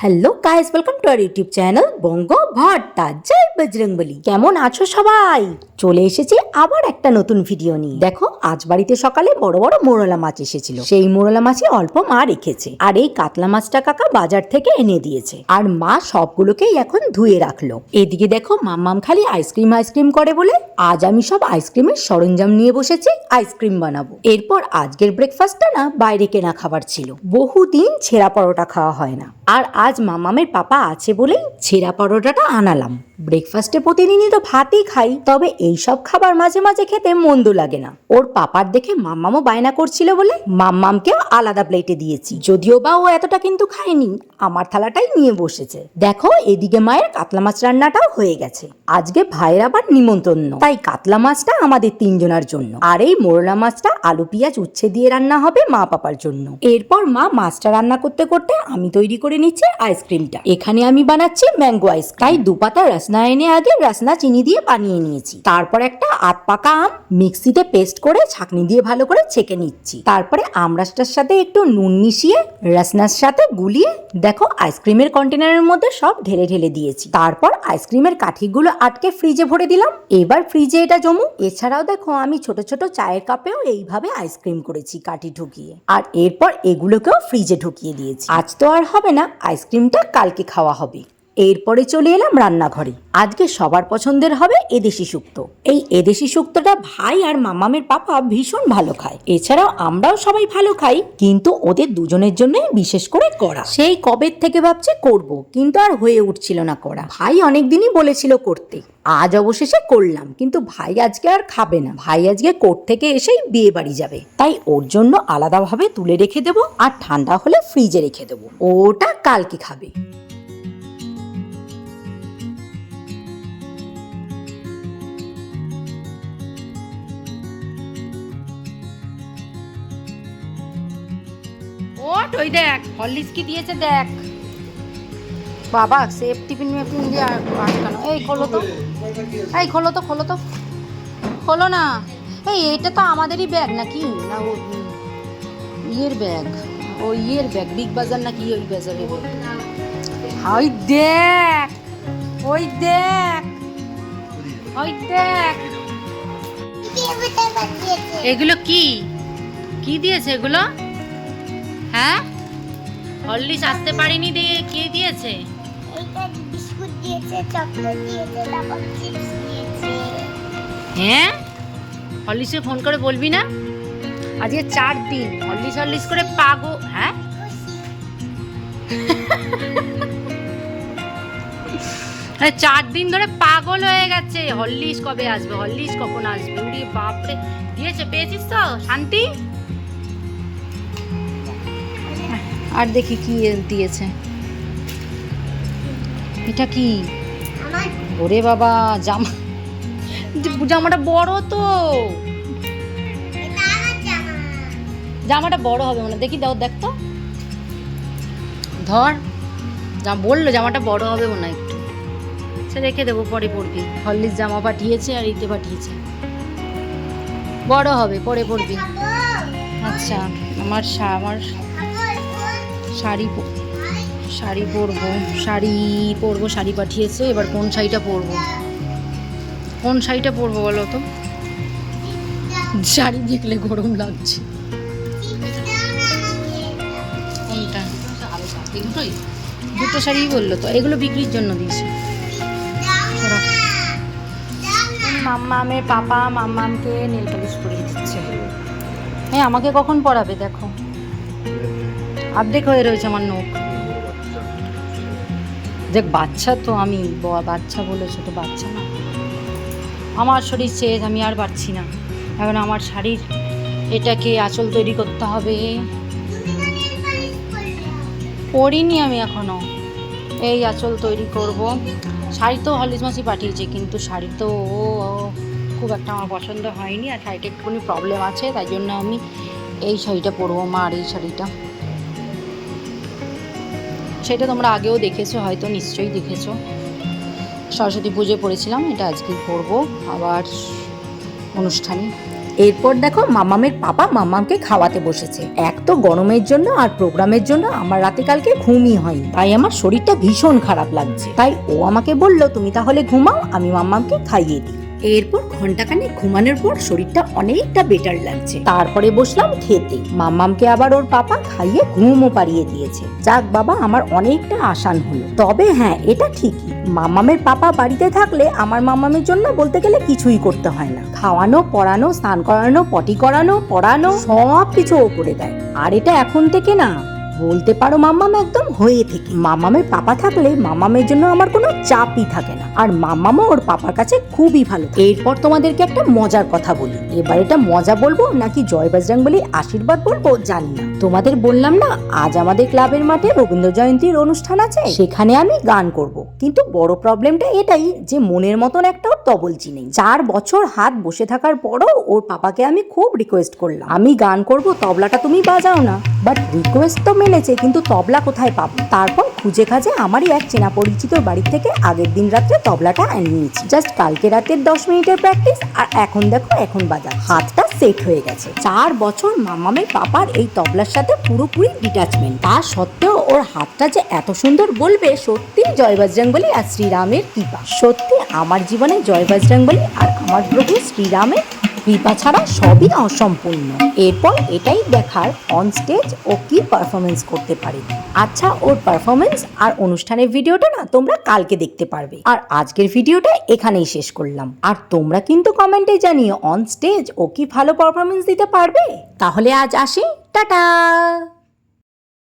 Hello guys welcome to our YouTube channel Banga Bhatta জয় বজরংবলী কেমন আছো সবাই? চলে এসেছি আবার একটা নতুন ভিডিও নিয়ে। দেখো, আজ বাড়িতে সকালে বড় বড় মোরলা মাছ এসেছিল। সেই মোরলা মাছে অল্প মা রেখেছে। আর এই কাতলা মাছটা কাকা বাজার থেকে এনে দিয়েছে। আর মা সবগুলোকেই এখন ধুয়ে রাখল। এদিকে দেখো, মাম্মাম খালি আইসক্রিম আইসক্রিম করে বলে, আজ আমি সব আইসক্রিমের সরঞ্জাম নিয়ে বসেছি, আইসক্রিম বানাবো। এরপর আজকের ব্রেকফাস্টটা না বাইরে কেনা খাবার ছিল। বহুদিন ছেঁড়া পরোটা খাওয়া হয় না। আর আজ মামামের পাপা আছে বলেই ছেঁড়া পরোটাটা আনালাম। ব্রেকফাস্টে প্রতিদিনই তো ভাতই খাই, তবে এই সব খাবার মাঝে মাঝে খেতে মন্দ লাগে না। ওর পাপার দেখে মাম্মামও বায়না করছিল বলে মাম্মামকেও আলাদা প্লেটে দিয়েছি। যদিও বা ও এতটা কিন্তু খায়নি, আমার থালাটাই নিয়ে বসেছে। দেখো, এদিকে মায়ের কাতলা মাছ রান্নাটাও হয়ে গেছে। আজকে ভাইয়ের আবার নিমন্ত্রণ। তাই কাতলা মাছটা আমাদের তিনজনের জন্য। আর এই মোরলা মাছটা আলু, পেঁয়াজ, উচ্ছে দিয়ে রান্না হবে মা পাপার জন্য। এরপর মা মাছটা রান্না করতে করতে আমি তৈরি করে নিচ্ছি আইসক্রিমটা এখানে আমি বানাচ্ছি ম্যাঙ্গো আইস তাই দু পাতা রসনা এনে আগে রসনা চিনি দিয়ে বানিয়ে নিয়েছি। তারপর একটা আত পাকা আম মিক্সিতে পেস্ট করে ছাঁকনি দিয়ে ভালো করে ছেঁকে নিচ্ছি। তারপরে আমরাসটার সাথে একটু নুন মিশিয়ে রসনার সাথে গুলিয়ে দেখো আইসক্রিমের কন্টেনারের মধ্যে সব ঢেলে ঢেলে দিয়েছি। তারপর আইসক্রিমের কাঠিগুলো আটকে ফ্রিজে ভরে দিলাম। এবার ফ্রিজে এটা জমু। এছাড়াও দেখো আমি ছোট ছোট চায়ের কাপেও এইভাবে আইসক্রিম করেছি কাঠি ঢুকিয়ে। আর এরপর এগুলোকেও ফ্রিজে ঢুকিয়ে দিয়েছি। আজ তো আর হবে না, আইসক্রিমটা কালকে খাওয়া হবে। এরপরে চলে এলাম রান্নাঘরে। আজকে সবার পছন্দের হবে এদেশি শুক্তো। এই এদেশি শুক্তোটা ভাই আর মামামের পাপা ভীষণ ভালো খায়। এছাড়াও আমরাও সবাই ভালো খাই, কিন্তু ওদের দুজনের জন্যই বিশেষ করে করা সেই কবের থেকে ভাবছে করব, কিন্তু আর হয়ে উঠছিল না করা ভাই অনেকদিনই বলেছিল করতে। আজ অবশেষে করলাম, কিন্তু ভাই আজকে আর খাবে না। ভাই আজকে কোর্ট থেকে এসেই বিয়ে বাড়ি যাবে। তাই ওর জন্য আলাদাভাবে তুলে রেখে দেবো, আর ঠান্ডা হলে ফ্রিজে রেখে দেবো। ওটা কালকে খাবে। ওট ওই দেখ হরলিক্স কি দিয়েছে দেখ। বাবা সেফ টিফিন মেফিন দিয়ে আটকানো এই খোলো তো। এই খোলো তো খোলো তো। খোলো না। এই এটা তো আমাদেরই ব্যাগ নাকি? না ও ইয়ের ব্যাগ ও ইয়ের ব্যাগ বিগ বাজার নাকি ওই বাজারে ওই দেখ ওই দেখ ওই দেখ। এগুলো কি? কি দিয়েছে এগুলো? হ্যাঁ? হরলিক্স আসতে পারিনি দিয়ে কি দিয়েছে? এইটা বিস্কুট দিয়েছে চকলেট দিয়েছে তারপর চিপস দিয়েছে। হ্যাঁ? হরলিক্সে ফোন করে বলবি না? আজকে চার দিন হরলিক্স হরলিক্স করে পাগো হ্যাঁ? আরে চার দিন ধরে পাগল হয়ে গেছে। হরলিক্স কবে আসবে? হরলিক্স কখন আসবে? উড়ি বাপরে দিয়েছে পেয়েছিস তো শান্তি? আর দেখি কি দিয়েছে। এটা কি? ওরে বাবা, জামা জামাটা বড় তো। জামাটা বড় হবে মানে দেখি দাও, দেখ তো। ধর যা বলল জামাটা বড় হবে মনে হয় একটু। সে রেখে দেবো, পরে পরবি। হলদিস জামা পাঠিয়েছে আর ইতে পাঠিয়েছে। বড় হবে, পরে পরবি। আচ্ছা আমার আমার শাড়ি শাড়ি পরবো শাড়ি পরবো, শাড়ি পাঠিয়েছে, এবার কোন শাড়িটা পরবো? কোন শাড়িটা পরবো বলো তো? শাড়ি দেখলে গরম লাগছে। কোনটা? দুটো শাড়ি বলল তো, এগুলো বিক্রির জন্য দিয়েছে। মাম্মামের পাপা, মাম্মামকে নেল পালিশ পরিয়ে দিচ্ছে। হ্যাঁ আমাকে কখন পড়াবে দেখো। অর্ধেক হয়ে রয়েছে আমার নখ। দেখ, বাচ্চা তো আমি বাচ্চা বলেছ তো বাচ্চা না। আমার শরীর চেয়ে আমি আর পারছি না। এখন আমার শাড়ির এটাকে আঁচল তৈরি করতে হবে। পরিনি আমি এখনও। এই আঁচল তৈরি করব। শাড়ি তো হলিস মাসি পাঠিয়েছে, কিন্তু শাড়ি তো ও খুব একটা আমার পছন্দ হয়নি। আর শাড়িটা একটুখানি প্রবলেম আছে, তাই জন্য আমি এই শাড়িটা পরবো মা আর এই শাড়িটা। সেটা তোমরা আগেও দেখেছ, হয়তো নিশ্চয়ই দেখেছ। সরস্বতী পুজোয় পড়েছিলাম, এটা আজকে পরবো আবার অনুষ্ঠানে। এরপর দেখো, মামামের পাপা মামামকে খাওয়াতে বসেছে। এক তো গরমের জন্য আর প্রোগ্রামের জন্য আমার রাতে কালকে ঘুমই হয়নি। তাই আমার শরীরটা ভীষণ খারাপ লাগছে। তাই ও আমাকে বলল, তুমি তাহলে ঘুমাও, আমি মামামকে খাইয়ে দিই। এরপর ঘন্টাখানেক ঘুমানোর পর শরীরটা অনেকটা বেটার লাগছে। তারপরে বসলাম খেতে। মাম্মামকে আবার ওর পাপা খাইয়ে ঘুমও পাড়িয়ে দিয়েছে। যাক বাবা, আমার অনেকটা আসান হলো। তবে হ্যাঁ এটা ঠিকই। মাম্মামের পাপা বাড়িতে থাকলে আমার মাম্মামের জন্য বলতে গেলে কিছুই করতে হয় না। খাওয়ানো, পড়ানো, স্নান করানো, পটি করানো, পড়ানো সব কিছু ও করে দেয়। আর এটা এখন থেকে না বলতে পারো মাম্মাম একদম হয়ে থেকে। মাম্মামের পাপা থাকলে মাম্মামের জন্য আমার কোনো চাপই থাকে না। আর মাম্মামও ওর পাপার কাছে খুবই ভালো এরপর তোমাদেরকে একটা মজার কথা বলি। এবার এটা মজা বলব নাকি জয় বজরং বলি আশীর্বাদ বলব জানি না। তোমাদের বললাম না, আজ আমাদের ক্লাবের মাঠে রবীন্দ্র জয়ন্তীর অনুষ্ঠান আছে। সেখানে আমি গান করব। কিন্তু বড় প্রবলেমটা এটাই যে মনের মতন একটাও তবলচি নেই। চার বছর হাত বসে থাকার পরও ওর পাপাকে আমি খুব রিকোয়েস্ট করলাম। আমি গান করব, তবলাটা তুমি বাজাও না। বাট রিকোয়েস্ট তো মেনেছে কিন্তু তবলা কোথায় পাবো? তারপর খুঁজে খাজে আমারই এক চেনা পরিচিত বাড়ি থেকে আগের দিন রাত্রে তবলাটা এনে নিয়েছি। জাস্ট কালকে রাতের দশ মিনিটের প্র্যাকটিস আর এখন দেখো, এখন বাজা হাতটা সেট হয়ে গেছে। চার বছর মামামের পাপার এই তবলার সাথে পুরোপুরি ডিটাচমেন্ট তা সত্ত্বেও ওর হাতটা যে এত সুন্দর বলবে সত্যি জয় বজরংবলী আর শ্রীরামের কৃপা। সত্যি আমার জীবনে জয় বজরংবলী আর আমার প্রভু শ্রীরামের কৃপা ছাড়া সবই অসম্পূর্ণ। এরপর এটাই দেখার অন স্টেজ ও কি পারফরমেন্স করতে পারে। আচ্ছা ওর পারফরমেন্স আর অনুষ্ঠানের ভিডিওটা না তোমরা কালকে দেখতে পারবে। আর আজকের ভিডিওটা এখানেই শেষ করলাম। আর তোমরা কিন্তু কমেন্টে জানিও অন স্টেজ ও কি ভালো পারফরমেন্স দিতে পারবে? তাহলে আজ আসি। টাটা!